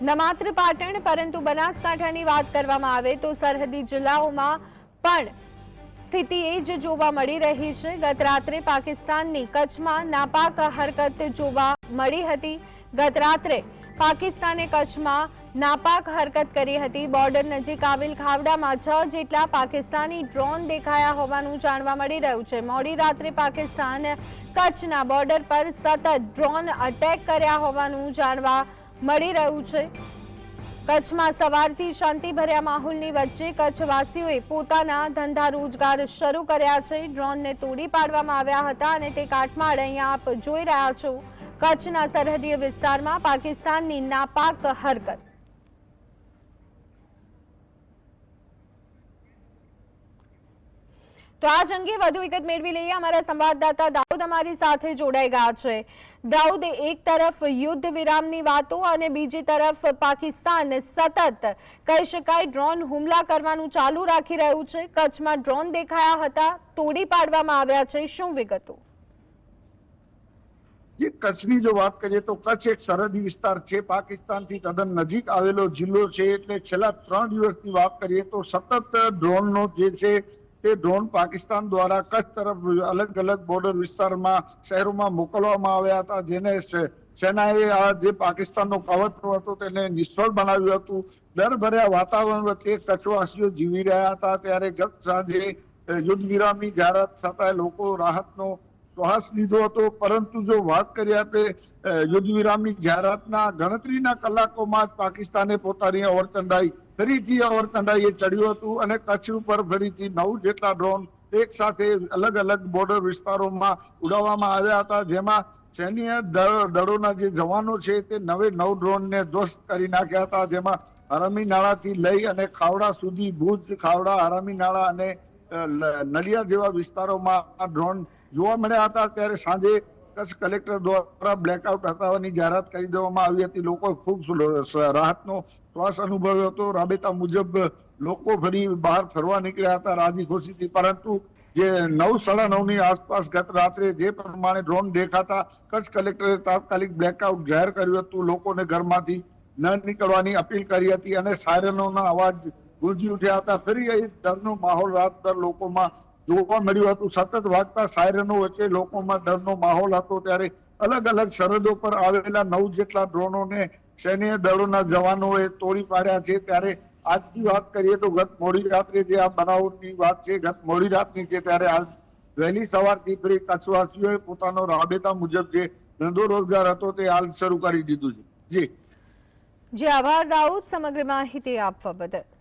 ન માત્ર પાટણ, પરંતુ બનાસકાંઠાની વાત કરવામાં આવે તો સરહદી જિલ્લાઓમાં પણ સ્થિતિ એ જ જોવા મળી રહી છે. ગત રાત્રે પાકિસ્તાનની કચ્છમાં નાપાક હરકત જોવા મળી હતી. ગત રાત્રે પાકિસ્તાને કચ્છમાં નાપાક હરકત કરી હતી. બોર્ડર નજીક આવેલ ખાવડામાં છ જેટલા પાકિસ્તાની ડ્રોન દેખાયા હોવાનું જાણવા મળી રહ્યું છે. મોડી રાત્રે પાકિસ્તાન કચ્છના બોર્ડર પર સતત ડ્રોન અટેક કર્યા હોવાનું જાણવા મળી રહ્યું છે. કચ્છમાં સવારથી શાંતિભર્યા માહોલની વચ્ચે કચ્છવાસીઓએ પોતાના ધંધા રોજગાર શરૂ કર્યા છે. ડ્રોનને તોડી પાડવામાં આવ્યા હતા અને તે કાટમાળ અહીંયા આપ જોઈ રહ્યા છો. કચ્છના સરહદીય વિસ્તારમાં પાકિસ્તાનની નાપાક હરકત. તો આ અંગે વધુ વિગત મેળવી લઈએ. અમારા સંવાદદાતા દાઉદ અમારી સાથે જોડાઈ ગયા છે. દાઉદ, એક તરફ યુદ્ધ વિરામની વાતો અને બીજી તરફ પાકિસ્તાન સતત કહી શકાય ડ્રોન હુમલા કરવાનું ચાલુ રાખી રહ્યું છે. કચ્છમાં ડ્રોન દેખાયા હતા, તોડી પાડવામાં આવ્યા છે. શું વિગતો? જે કચ્છની જો વાત કરીએ તો કચ્છ એક સરહદી વિસ્તાર છે. પાકિસ્તાનથી તદ્દન નજીક આવેલો જિલ્લો છે. એટલે છેલ્લા ત્રણ દિવસની વાત કરીએ તો સતત ડ્રોનનો જે છે તે ડ્રોન પાકિસ્તાન દ્વારા કચ્છ તરફ અલગ અલગ બોર્ડર વિસ્તારમાં, શહેરોમાં મોકલવામાં આવ્યા હતા. જેને સેનાએ આ જે પાકિસ્તાનનો કાવતરો હતો તેને નિષ્ફળ બનાવ્યું હતું. ડરભર્યા વાતાવરણ વચ્ચે કચ્છવાસીઓ જીવી રહ્યા હતા. ત્યારે ગત સાંજે યુદ્ધ વિરામની જાહેરાત થતા લોકો રાહતનો શ્વાસ લીધો હતો, પરંતુ જો વાત કરીએ આપણે યુદ્ધ વિરામની જાહેરાતના ગણતરીના કલાકોમાં જ પાકિસ્તાને પોતાની અવરચંડાઈ ફરીથી અવરચંડાઈ એ ચડ્યું હતું અને કચ્છ ઉપર ફરીથી નવ જેટલા ડ્રોન એક સાથે અલગ અલગ બોર્ડર વિસ્તારોમાં ઉડાવવામાં આવ્યા હતા, જેમાં સૈન્ય દળ- દળોના જે જવાનો છે તે નવે નવ ડ્રોનને ધ્વસ્ત કરી નાખ્યા હતા, જેમાં હરામી નાળાથી લઈ અને ખાવડા સુધી ભુજ, ખાવડા, હરામી નાળા અને નડિયા જેવા વિસ્તારોમાં આ ડ્રોન જોવા મળ્યા હતા ત્યારે સાંજે કચ્છ કલેક્ટર દ્વારા બ્લેકઆઉટ હટાવવાની જાહેરાત કરી દેવામાં આવી હતી. લોકો ખૂબ રાહતનો શ્વાસ અનુભવ્યો હતો. રાબેતા મુજબ લોકો ફરી બહાર ફરવા નીકળ્યા હતા રાજી ખુશીથી પરંતુ જે નવ સાડા નવની આસપાસ ગત રાત્રે જે પ્રમાણે ડ્રોન દેખાતા કચ્છ કલેક્ટરે તાત્કાલિક બ્લેકઆઉટ જાહેર કર્યું હતું. લોકોને ઘરમાંથી ન નીકળવાની અપીલ કરી હતી અને સાયરનોના અવાજ ગુંજી ઉઠ્યા હતા. ફરી એ ડરનો માહોલ રાતભર લોકોમાં જોવા મળ્યું હતું. સતત વાગતા સાયરનો વચ્ચે લોકોમાં ડરનો માહોલ હતો ત્યારે અલગ અલગ સરહદો પર આવેલા નવ જેટલા ડ્રોનોને સૈન્ય દળોના જવાનોએ તોડી પાડ્યા છે. ત્યારે આજની વાત કરીએ તો ગત મોડી રાત્રે જે આ બનાવની વાત છે, ગત મોડી રાતની છે, ત્યારે આજ વહેલી સવારથી ફરી કચ્છવાસીઓએ પોતાનો રાબેતા મુજબ જે ધંધો રોજગાર હતો તે હાલ શરૂ કરી દીધું છે. જી. જે, આભાર દાઉદ. સમગ્ર માહિતી આપવા બદલ.